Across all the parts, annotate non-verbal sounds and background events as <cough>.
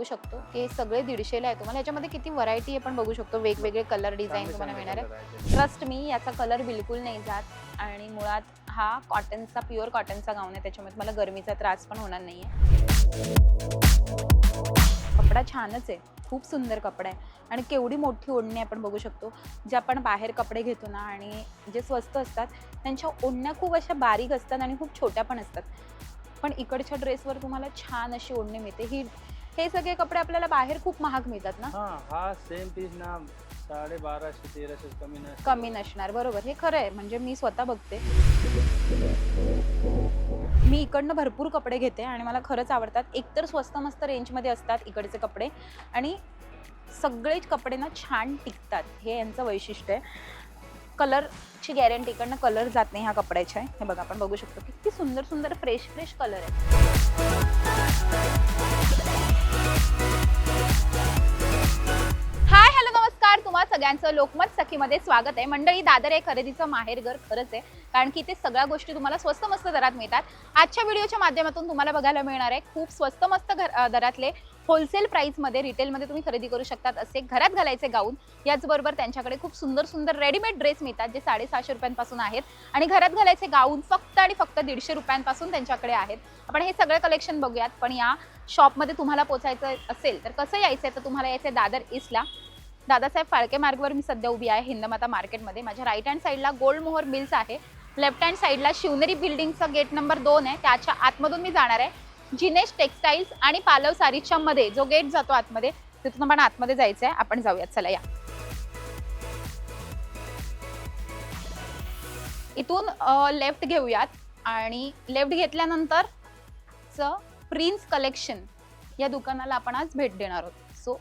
बघू शकतो की हे सगळे दीडशेला आहे तुम्हाला याच्यामध्ये किती व्हरायटी आहे पण बघू शकतो. वेगवेगळे कलर डिझाईन तुम्हाला मिळणार आहे. ट्रस्ट मी याचा कलर बिलकुल नाही जात. आणि मुळात हा कॉटनचा प्युअर कॉटनचा गाऊन आहे. त्याच्यामुळे तुम्हाला गरमीचा त्रास पण होणार नाही कपडा छानच आहे. खूप सुंदर कपडा आहे. आणि केवढी मोठी ओढणी आपण बघू शकतो. जे आपण बाहेर कपडे घेतो ना आणि जे स्वस्त असतात त्यांच्या ओढण्या खूप अशा बारीक असतात आणि खूप छोट्या पण असतात. पण इकडच्या ड्रेसवर तुम्हाला छान अशी ओढणी मिळते. ही हे सगळे कपडे आपल्याला बाहेर खूप महाग मिळतात ना? हा हा सेम पीस ना साडे बाराशे तेराशे कमी नाही कमी नसणार बरोबर. हे खरं आहे म्हणजे मी स्वतः बघते. मी इकडनं भरपूर कपडे घेते आणि मला खरंच आवडतात. एकतर स्वस्त मस्त रेंजमध्ये असतात इकडचे कपडे आणि सगळेच कपडे ना छान टिकतात. हे यांचं वैशिष्ट्य आहे. कलरची गॅरंटी इकडनं कलर जात नाही ह्या कपड्याच्या. हे बघा आपण बघू शकतो. किती सुंदर सुंदर फ्रेश फ्रेश कलर आहे. हाय हॅलो नमस्कार. तुम्हा सगळ्यांचं लोकमत सखीमध्ये स्वागत आहे. मंडळी दादर हे खरेदीचं माहेरघर खरंच आहे. कारण की ते सगळ्या गोष्टी तुम्हाला स्वस्त मस्त दरात मिळतात. आजच्या व्हिडिओच्या माध्यमातून तुम्हाला बघायला मिळणार आहे. खूप स्वस्त मस्त घर दरातले होलसेल प्राईसमध्ये रिटेलमध्ये तुम्ही खरेदी करू शकतात असे घरात घालायचे गाऊन. याचबरोबर त्यांच्याकडे खूप सुंदर सुंदर रेडीमेड ड्रेस मिळतात जे साडेसहाशे रुपयांपासून आहेत. आणि घरात घालायचे गाऊन फक्त आणि फक्त दीडशे रुपयांपासून त्यांच्याकडे आहेत. आपण हे सगळं कलेक्शन बघूयात. पण या शॉपमध्ये तुम्हाला पोचायचं असेल तर कसं यायचं आहे तर तुम्हाला यायचं आहे दादर ईस्टला दादासाहेब फाळके मार्गवर मी सध्या उभी आहे हिंदमाता मार्केटमध्ये. माझ्या राईट हँड साईडला गोल्ड मोहर मिल्स आहे. लेफ्ट हँड साईडला शिवनेरी बिल्डिंगचं गेट नंबर दोन आहे. त्याच्या आतमधून मी जाणार आहे. जिनेश टेक्सटाईल्स आणि पालव सारीच्या मध्ये जो गेट जातो आतमध्ये तिथून आपण आतमध्ये जायचं आहे आपण जाऊयात. चला या. इथून लेफ्ट घेऊयात. आणि लेफ्ट घेतल्यानंतर च प्रिन्स कलेक्शन या दुकानाला आपण आज भेट देणार आहोत. सो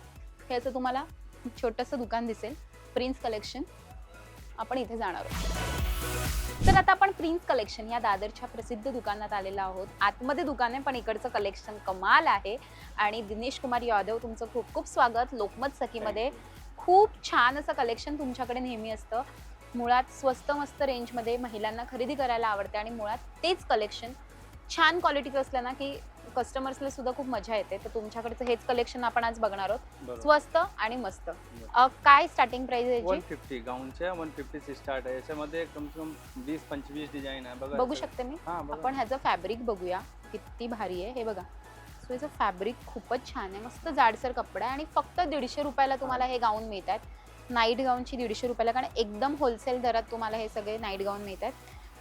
हे असं तुम्हाला छोटंसं दुकान दिसेल. Prince collection. आपण इथे जाणार आहोत. तर आता आपण प्रिन्स कलेक्शन या दादरच्या प्रसिद्ध दुकानात आलेलो आहोत. आतमध्ये दुकान आहे पण इकडचं कलेक्शन कमाल आहे. आणि दिनेश कुमार यादव तुमचं खूप खूप स्वागत. लोकमत सखीमध्ये खूप छान असं कलेक्शन तुमच्याकडे नेहमी असतं. मुळात स्वस्त मस्त रेंजमध्ये महिलांना खरेदी करायला आवडते आणि मुळात तेच कलेक्शन छान क्वालिटीचं असलं ना की कस्टमर्सला सुद्धा खूप मजा येते. तर तुमच्याकडचं हेच कलेक्शन आपण आज बघणार आहोत. बरोबर. स्वस्त आणि मस्त. अ, काय स्टार्टिंग प्राइस आहे वन याची फिफ्टी गाऊनच्या वन स्टार्ट आहे. याच्यामध्ये कम से कम वीस पंचवीस डिझाईन आहे. बघा बघू. शकते मी. हा बघा. आपण ह्याचं फॅब्रिक बघूया. किती भारी आहे. हे बघा. सो याचं फॅब्रिक खूपच छान आहे. मस्त जाडसर कपडा आहे. आणि फक्त दीडशे रुपयाला तुम्हाला हे गाऊन मिळतात नाईट गाऊनची दीडशे रुपयाला. कारण एकदम होलसेल दरात तुम्हाला हे सगळे नाईट गाऊन मिळतात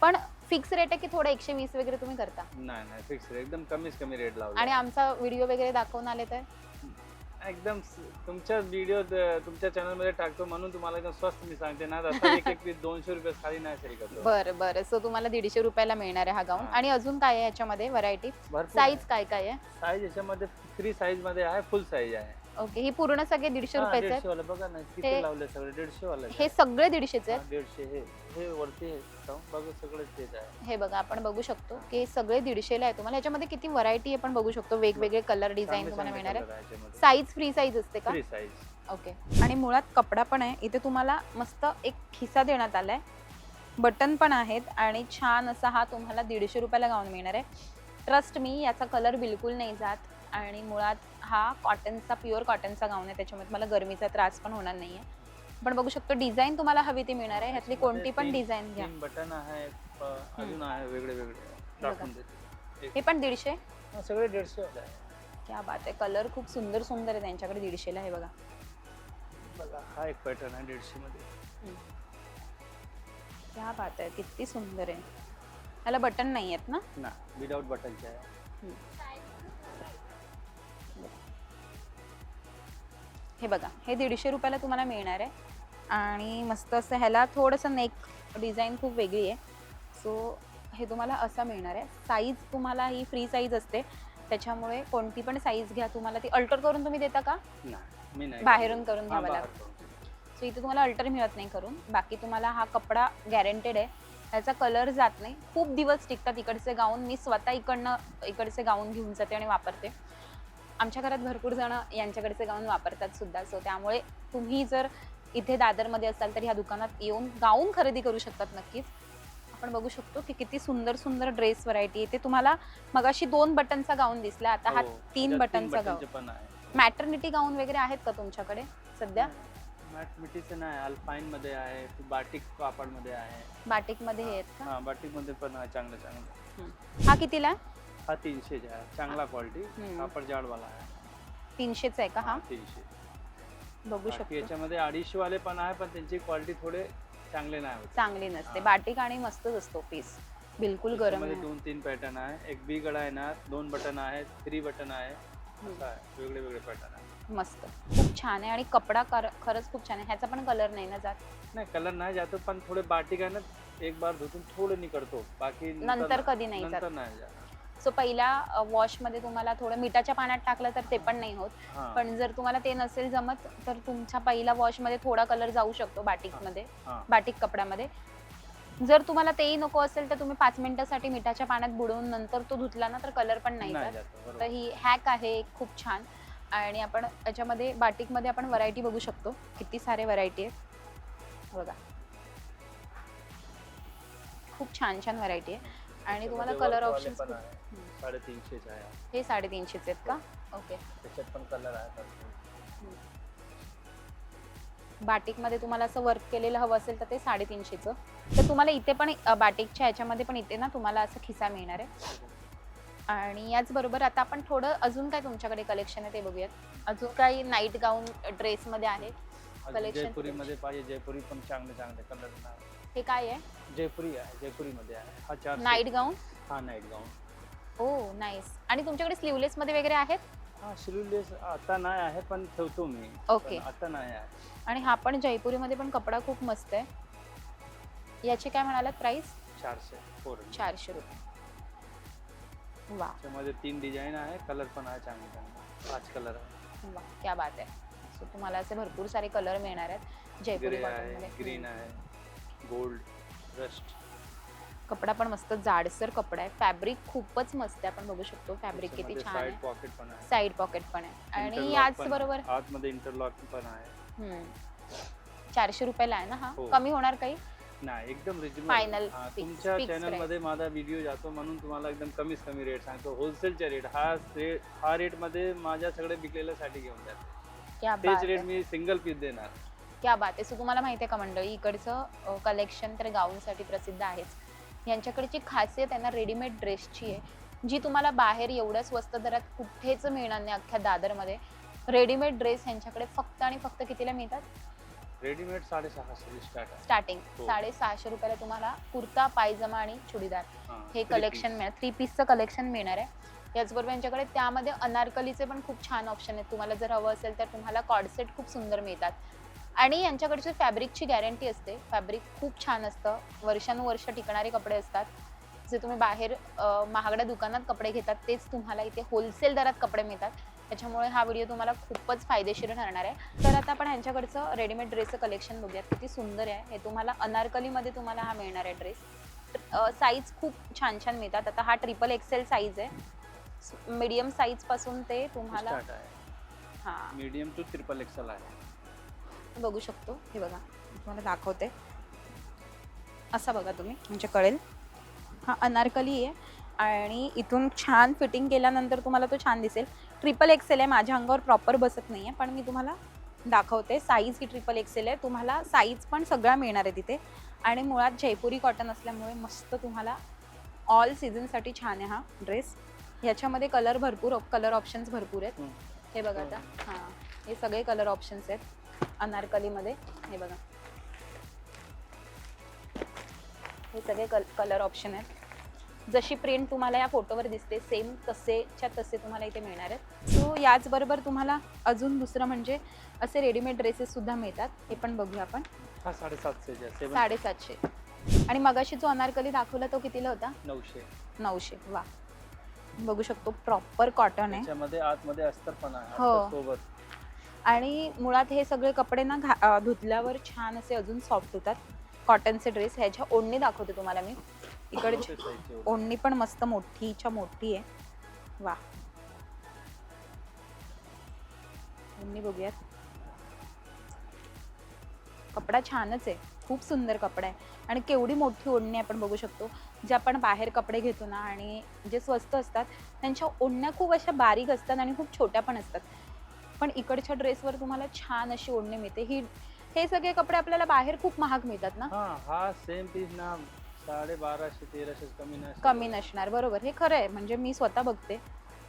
पण फिक्स रेट आहे की थोडं एकशे वीस वगैरे तुम्ही करता? नाही नाही फिक्स एकदम कमीच कमी रेट लावला. आणि आमचा व्हिडिओ वगैरे दाखवून आले तर? एकदम तुमच्या व्हिडिओ तुमच्या चॅनलमध्ये टाकतो म्हणून तुम्हाला एकदम स्वस्त मी सांगते. ना आता एक एक पीस दोनशे रुपये खाली नाही सेल करतो. बरं बरं. सो तुम्हाला दीडशे रुपयाला मिळणार आहे हा गाऊन. आणि अजून काय आहे याच्यामध्ये? व्हरायटी साईज काय काय आहे? साईज याच्यामध्ये फ्री साईजमध्ये आहे फुल साईज आहे. ओके ही पूर्ण सगळे दीडशे हा, रुपयाचे आहेत. दीडशे वाला बघा ना हे- किती लावले सगळे दीडशे वाला हे सगळे दीडशेचे आहेत. दीडशे हे हे वरती हे जाऊन बघा सगळं तेच आहे हे बघा आपण बघू शकतो की हे सगळे दीडशेला आहे. तुम्हाला याच्यामध्ये किती व्हरायटी आहे पण बघू शकतो. वेगवेगळे कलर डिझाईन तुम्हाला मिळणार आहे साईज फ्री साईज असते का? साईज ओके आणि मुळात कपडा पण आहे. इथे तुम्हाला मस्त एक खिसा देण्यात आलाय. बटन पण आहेत आणि छान असा हा तुम्हाला दीडशे रुपयाला गाऊन मिळणार आहे. ट्रस्ट मी याचा कलर बिलकुल नाही जात. आणि मुळात हा कॉटनचा प्युअर कॉटनचा गाऊन आहे त्याच्यामुळे तुम्हाला गरमीचा त्रास पण होणार नाहीये. पण बघू शकतो डिझाईन तुम्हाला हवी ती मिळणार आहे. ह्यातली कोणती पण डिझाईन घ्या. बटन आहे अजून आहे वेगळे वेगळे. हे पण दीडशे? हा, सगळे दीडशे आहे. क्या बात आहे. कलर खूप सुंदर सुंदर आहे त्यांच्याकडे दीडशेला आहे बघा. बघा हा एक पॅटर्न आहे दीडशे मध्ये क्या बात आहे. किती सुंदर आहे. ह्याला बटन नाही आहेत ना ना विदाउट बटनचे आहे. हे बघा हे दीडशे रुपयाला तुम्हाला मिळणार आहे. आणि मस्त असं ह्याला थोडंसं नेक डिझाईन खूप वेगळी आहे. सो हे तुम्हाला असं मिळणार आहे. साईज तुम्हाला ही फ्री साईज असते. त्याच्यामुळे कोणती पण साईज घ्या तुम्हाला. ती अल्टर करून तुम्ही देता का? ना मी नाही बाहेरून करून घ्यावं लागतं. सो इथे तुम्हाला अल्टर मिळत नाही करून. बाकी तुम्हाला हा कपडा गॅरंटेड आहे. त्याचा कलर जात नाही. खूप दिवस टिकतात इकडचे गाऊन मी स्वतः इकडनं इकडचे गाऊन घेऊन जाते आणि वापरते. आमच्या घरात भरपूर जण यांच्याकडचे गाऊन वापरतात सुद्धा. सो त्यामुळे तुम्ही जर इथे दादरमध्ये असाल तर ह्या दुकानात येऊन गाऊन खरेदी करू शकतात नक्कीच. आपण बघू शकतो की किती सुंदर सुंदर ड्रेस व्हरायटी आहे. ते तुम्हाला मगाशी दोन बटनचा गाऊन दिसला आता हा हो, तीन त्याच्यात बटनचा गाऊन. बटनचे पण आहे. मॅटर्निटी गाऊन वगैरे आहेत का तुमच्याकडे सध्या? मॅट मिटीचं नाही अल्पाईन मध्ये आहे बाटिक कापडमध्ये आहे. बाटिकमध्ये हे आहेत का? हा बाटिकमध्ये पण आहे चांगलं चांगलं. हा. कितीला? आहे? हा तीनशेचा आहे. चांगला क्वालिटी हम्म. जाडवाला आहे. तीनशेच आहे का हा? तीनशे. बघू बाकी शकतो. याच्यामध्ये अडीचशे वाले पण आहे पण त्यांची क्वालिटी थोडे चांगले नाही होत. चांगली नसते. हा. बाटिक आणि मस्तच असतो पीस बिलकुल गरम त्याच्यामध्ये नाही. दोन तीन पॅटर्न आहे. एक बी गळा येणार दोन बटन आहेत थ्री बटन आहे. असं आहे. वेगळे वेगळे पॅटर्न आहे. मस्त. खूप छान आहे आणि कपडा कर- खरंच खूप छान आहे. ह्याचा पण कलर नाही ना जात? नाही कलर नाही जातो पण थोडे बाटिक आहे ना एक बार धुतून थोडं निकडतो बाकी नंतर कधी नाही जात? नंतर नाही जात. सो पहिल्या वॉशमध्ये तुम्हाला थोडं मिठाच्या पाण्यात टाकलं तर ते पण नाही होत. हा. पण जर तुम्हाला ते नसेल जमत तर तुमच्या पहिल्या वॉशमध्ये थोडा कलर जाऊ शकतो बाटिकमध्ये हा. बाटिक कपड्यामध्ये. जर तुम्हाला तेही नको असेल तर तुम्ही पाच मिनिटासाठी मिठाच्या पाण्यात बुडवून नंतर तो धुतला ना तर कलर पण नाही नाही जात. जात तर ही हॅक आहे खूप छान. आणि आपण याच्यामध्ये बाटिकमध्ये आपण व्हरायटी बघू शकतो. किती सारे व्हरायटी आहेत. बघा. खूप छान छान व्हरायटी आहे. आणि तुम्हाला कलर वाले ऑप्शन पण आहे. साडेतीनशेच आहे. हे साडेतीनशेचे आहेत का? ओके. त्याच्यात पण कलर आहे भरपूर. बाटिकमध्ये तुम्हाला असं वर्क केलेलं हवं असेल तर ते साडेतीनशेचं. तर तुम्हाला इथे पण बाटिकच्या ह्याच्यामध्ये पण इथे ना तुम्हाला असं खिसा मिळणार आहे. आणि याचबरोबर आता आपण थोडं अजून काय तुमच्याकडे कलेक्शन आहे ते बघूयात. अजून काही नाईट गाऊन ड्रेसमध्ये आहे? जयपुरी मध्ये पाहिजे जयपुरी पण चांगले चांगले कलर हे काय आहे? जयपुरी आहे जयपुरी मध्ये आहे. हा चार नाईट गाऊन हा नाईट गाऊन हो नाईस आणि तुमच्याकडे स्लीवलेस मध्ये वगैरे आहेत? हा आता नाही आहे पण ठेवतो मी. ओके पण आता नाही आहे. आणि हा पण जयपुरीमध्ये पण कपडा खूप मस्त आहे. याची काय म्हणालात प्राइस चारशे फोर चारशे रुपये. वा त्याच्यामध्ये तीन डिझाईन आहे कलर पण आहे चांगले चांगले पाच कलर आहे. वा क्या बात आहे. सो तुम्हाला असे भरपूर सारे कलर मिळणार आहेत. जयपुरी ग्रे आहे कॉटनमध्ये ग्रीन आहे गोल्ड रस्ट कपडा पण मस्त जाडसर कपडा आहे. फॅब्रिक खूपच मस्त आहे. आपण बघू शकतो फॅब्रिक किती छान साईड आहे. पॉकेट पण आहे. साईड पॉकेट पण आहे. आणि Interlock याच पण बरोबर आहे. आतमध्ये इंटरलॉक पण आहे. हम्म. चारशे रुपयाला आहे ना हा? हो. कमी होणार काही? नाही एकदम रिजनेबल Final fix- तुमच्या fix चॅनल price. मध्ये माझा व्हिडिओ जातो म्हणून तुम्हाला एकदम कमीच कमी रेट सांगतो. होलसेलच्या रेट हा रेट हा रेटमध्ये माझ्या सगळे विकलेल्यासाठी घेऊन जाते. क्या तेच रेट आहे मी सिंगल पीस देणार. क्या बात आहे सो तुम्हाला माहिती आहे का मंडळी इकडचं कलेक्शन तर गाऊनसाठी प्रसिद्ध आहेच. यांच्याकडची खासियत आहे ना रेडीमेड ड्रेसची आहे जी तुम्हाला बाहेर एवढ्या स्वस्त दरात कुठेच मिळणार नाही अख्ख्या दादरमध्ये. रेडीमेड ड्रेस यांच्याकडे फक्त आणि फक्त कितीला मिळतात? रेडीमेड साडेसहाशे स्टार्ट आहे. स्टार्टिंग हो. साडेसहाशे रुपयाला तुम्हाला कुर्ता पायजमा आणि चुडीदार हा, हे three कलेक्शन. मिळणार. थ्री पीसचं कलेक्शन मिळणार आहे. याचबरोबर यांच्याकडे त्यामध्ये अनारकलीचे पण खूप छान ऑप्शन आहेत. तुम्हाला जर हवं असेल तर तुम्हाला कॉडसेट खूप सुंदर मिळतात. आणि यांच्याकडची फॅब्रिकची गॅरंटी असते फॅब्रिक खूप छान असतं. वर्षानुवर्ष टिकणारे कपडे असतात. जे तुम्ही बाहेर महागड्या दुकानात कपडे घेतात तेच तुम्हाला इथे होलसेल दरात कपडे मिळतात. त्याच्यामुळे हा व्हिडिओ तुम्हाला खूपच फायदेशीर ठरणार आहे. तर आता आपण यांच्याकडचं रेडीमेड ड्रेसचं कलेक्शन बघूयात. किती सुंदर आहे. हे तुम्हाला अनारकलीमध्ये तुम्हाला हा मिळणार आहे ड्रेस साईज खूप छान छान मिळतात. आता हा ट्रिपल एक्सेल साईज आहे. मीडियम साईजपासून ते तुम्हाला Start आहे. हा. मीडियम टू ट्रिपल एक्सल आहे. बघू शकतो. हे बघा मी तुम्हाला दाखवते. असा बघा तुम्ही म्हणजे कळेल. हा अनारकली आहे आणि इथून छान फिटिंग केल्यानंतर तुम्हाला तो छान दिसेल. ट्रिपल एक्सेल आहे माझ्या अंगावर प्रॉपर बसत नाही आहे पण मी तुम्हाला दाखवते. साईज ही ट्रिपल एक्सेल आहे. तुम्हाला साईज पण सगळा मिळणार आहे तिथे. आणि मुळात जयपुरी कॉटन असल्यामुळे मस्त तुम्हाला ऑल सीझनसाठी छान आहे हा ड्रेस ह्याच्यामध्ये कलर भरपूर कलर ऑप्शन्स भरपूर आहेत. हे बघा आता. हां. हे सगळे कलर ऑप्शन्स आहेत. अनारकलीमध्ये. हे बघा. हे सगळे कल कलर ऑप्शन आहेत. जशी प्रिंट तुम्हाला या फोटोवर दिसते सेम तसेच्या तसे तुम्हाला इथे मिळणार आहेत. सो याचबरोबर तुम्हाला अजून दुसरं म्हणजे असे रेडीमेड ड्रेसेस सुद्धा मिळतात. हे पण बघूया आपण. हा साडेसातशे साडेसातशे. आणि मगाशी जो अनारकली दाखवला तो कितीला होता? नऊशे. नऊशे. वा. बघू शकतो प्रॉपर कॉटन आहे. त्याच्यामध्ये आतमध्ये आहे हो. सोबत. आणि मुळात हे सगळे कपडे ना घा अं, धुतल्यावर छान असे अजून सॉफ्ट होतात. कॉटनचे ड्रेस ह्याच्या ओढणी दाखवते तुम्हाला मी. इकडे मोठे size चे होते. ओढणी पण मस्त मोठीच्या मोठी आहे. वा. ओढणी बघूयात. कपडा छानच आहे. खूप सुंदर कपडा आहे. आणि केवढी मोठी ओढणी आपण बघू शकतो जे आपण बाहेर कपडे घेतो ना आणि जे स्वस्त असतात त्यांच्या ओढण्या खूप अशा बारीक असतात आणि खूप छोट्या पण असतात. पण इकडच्या ड्रेसवर तुम्हाला छान अशी ओढणी मिळते. ही हे सगळे कपडे आपल्याला बाहेर खूप महाग मिळतात ना? हा हा सेम पीस ना साडे बाराशे तेराशे कमी नाही कमी नसणार बरोबर. हे खरं आहे. म्हणजे मी स्वतः बघते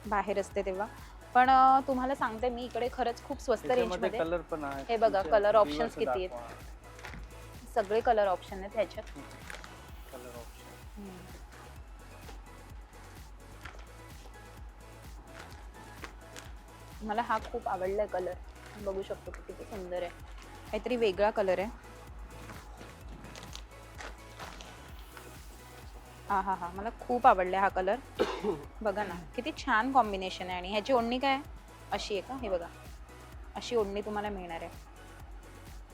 बाहेर असते तेव्हा. पण तुम्हाला सांगते मी इकडे खरंच खूप स्वस्त रेंजमध्ये कलर पण आहे. हे बघा, options दिवस किती आहेत. सगळे कलर ऑप्शन आहेत ह्याच्यात. कलर ऑप्शन मला हा खूप आवडलाय कलर बघू शकतो की किती सुंदर आहे. काहीतरी वेगळा कलर आहे. हा हा हा. मला खूप आवडलाय हा कलर <coughs> बघा ना किती छान कॉम्बिनेशन आहे आणि ह्याची ओढणी काय आहे? अशी आहे का? हे बघा. अशी ओढणी तुम्हाला मिळणार आहे.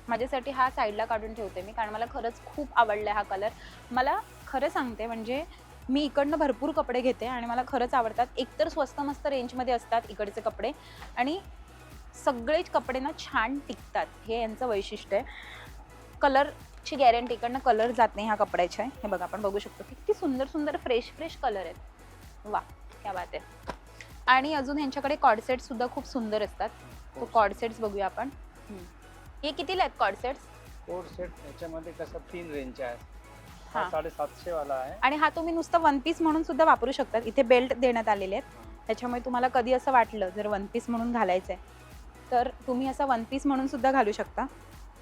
माझ्यासाठी हा साईडला काढून ठेवते मी कारण मला खरंच खूप आवडलाय हा कलर मला खरं सांगते म्हणजे मी इकडनं भरपूर कपडे घेते आणि मला खरंच आवडतात. एकतर स्वस्त मस्त रेंजमध्ये असतात इकडचे कपडे आणि सगळेच कपडे ना छान टिकतात. हे यांचं वैशिष्ट्य आहे. कलरची गॅरंटी इकडनं कलर जात नाही ह्या कपड्याच्या हे बघा आपण बघू शकतो. किती सुंदर सुंदर फ्रेश फ्रेश कलर आहेत. वा क्या बात आहे. आणि अजून ह्यांच्याकडे कॉडसेट सुद्धा खूप सुंदर असतात. तो कॉडसेट्स बघूया आपण. हे कितीला आहेत कॉडसेट्स कोड सेट याच्यामध्ये कसं तीन रेंज आहे. हा. हा. साडेसातशे वाला आहे. आणि हा तुम्ही नुसतं वन पीस म्हणून सुद्धा वापरू शकतात. इथे बेल्ट देण्यात आलेले आहेत. त्याच्यामुळे तुम्हाला कधी असं वाटलं जर वन पीस म्हणून घालायचं आहे तर तुम्ही असं वन पीस म्हणून सुद्धा घालू शकता.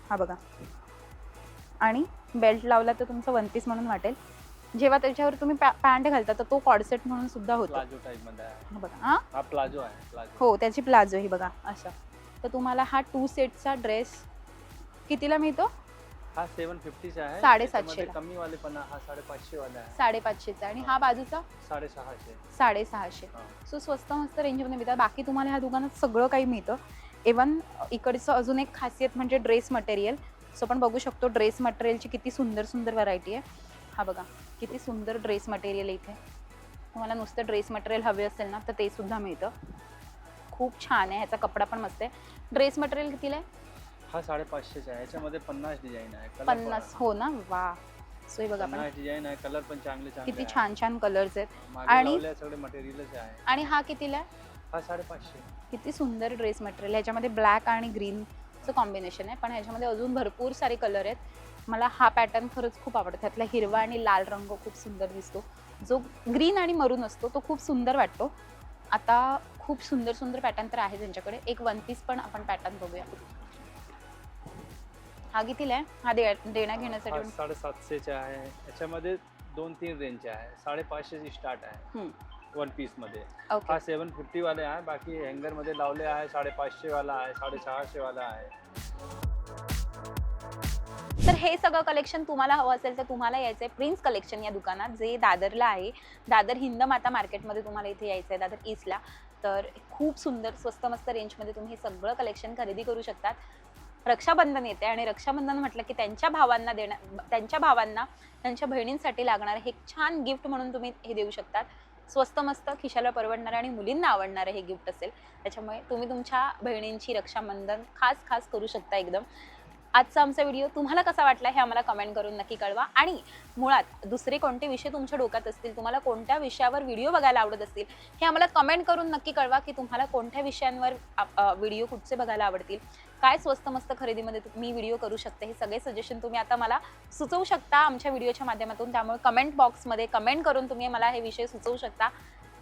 हा बघा. आणि बेल्ट लावला तर तुमचं वन पीस म्हणून वाटेल. जेव्हा त्याच्यावर तुम्ही पॅन्ट घालता तर तो कॉडसेट म्हणून सुद्धा होतो. प्लाझो टाइपमध्ये आहे. हा बघा हा? हा प्लाझो आहे प्लाझो हो त्याची प्लाझो ही बघा असं. तर तुम्हाला हा टू सेटचा ड्रेस कितीला मिळतो? हा सेवन फिफ्टीचा आहे. साडेसातशेला. त्याच्यामध्ये कमी वाले पण. हा साडेपाचशे वाला आहे. साडेपाचशेचा. आणि हा. बाजूचा? साडेसहाशे. साडेसहाशे. हा. सो स्वस्त मस्त रेंजमध्ये मिळतात. बाकी तुम्हाला ह्या दुकानात सगळं काही मिळतं. इवन इकडचं अजून एक खासियत म्हणजे ड्रेस मटेरियल सो आपण बघू शकतो ड्रेस मटेरियलची किती सुंदर सुंदर व्हरायटी आहे. हा बघा किती सुंदर ड्रेस मटेरियल आहे इथे. तुम्हाला नुसतं ड्रेस मटेरियल हवे असेल ना तर ते सुद्धा मिळतं. खूप छान आहे. ह्याचा कपडा पण मस्त आहे. ड्रेस मटेरियल कितीला आहे? हा साडेपाचशेचा आहे. याच्यामध्ये पन्नास डिझाईन आहे. पन्नास. हो ना? वा. सो हे बघा आपण पन्नास डिझाईन आहे. कलर पण चांगले चांगले किती आहे. छान छान कलर्स आहेत. मागे आणि- सगळे मटेरियलच आहे. आणि हा कितीला आहे? हा साडेपाचशे. किती सुंदर ड्रेस मटेरियल ह्याच्यामध्ये ब्लॅक आणि ग्रीनचं कॉम्बिनेशन आहे. पण ह्याच्यामध्ये अजून भरपूर सारे कलर आहेत. मला हा पॅटर्न खरंच खूप आवडतो. त्यातला हिरवा आणि लाल रंग खूप सुंदर दिसतो. जो ग्रीन आणि मरून असतो तो खूप सुंदर वाटतो. आता खूप सुंदर सुंदर पॅटर्न तर आहे त्यांच्याकडे. एक वन पीस पण आपण पॅटर्न बघूया. हा कितीला आहे? हा दे देण्या हा घेण्यासाठी साडेसातशेचा आहे. याच्यामध्ये दोन तीन रेंज आहे. साडेपाचशे स्टार्ट आहे. हम्म. वन पीसमध्ये. ओके हा सेवन फिफ्टी वाले आहे. बाकी हँगरमध्ये लावले आहे. साडेपाचशे वाला आहे. साडेसहाशे वाला आहे. तर हे सगळं कलेक्शन तुम्हाला हवं असेल तर तुम्हाला यायचं आहे प्रिन्स कलेक्शन या दुकानात जे दादरला आहे. दादर हिंद माता मार्केटमध्ये तुम्हाला इथे यायचं आहे दादर ईस्टला तर खूप सुंदर स्वस्त मस्त रेंजमध्ये तुम्ही हे सगळं कलेक्शन खरेदी करू शकतात. रक्षाबंधन येते आणि रक्षाबंधन म्हटलं की त्यांच्या भावांना देणं त्यांच्या भावांना त्यांच्या बहिणींसाठी लागणारं हे छान गिफ्ट म्हणून तुम्ही हे देऊ शकतात. स्वस्त मस्त खिशाला परवडणारं आणि मुलींना आवडणारं हे गिफ्ट असेल. त्याच्यामुळे तुम्ही तुमच्या बहिणींची रक्षाबंधन खास खास करू शकता एकदम. आजचा आमचा व्हिडिओ तुम्हाला कसा वाटला हे आम्हाला कमेंट करून नक्की कळवा. आणि मुळात दुसरे कोणते विषय तुमच्या डोक्यात असतील तुम्हाला कोणत्या विषयावर व्हिडिओ बघायला आवडत असतील हे आम्हाला कमेंट करून नक्की कळवा की तुम्हाला कोणत्या विषयांवर व्हिडिओ कुठचे बघायला आवडतील काय स्वस्त मस्त खरेदीमध्ये मी व्हिडिओ करू शकते हे सगळे सजेशन तुम्ही आता मला सुचवू शकता आमच्या व्हिडिओच्या माध्यमातून. त्यामुळे कमेंट बॉक्समध्ये कमेंट करून तुम्ही मला हे विषय सुचवू शकता.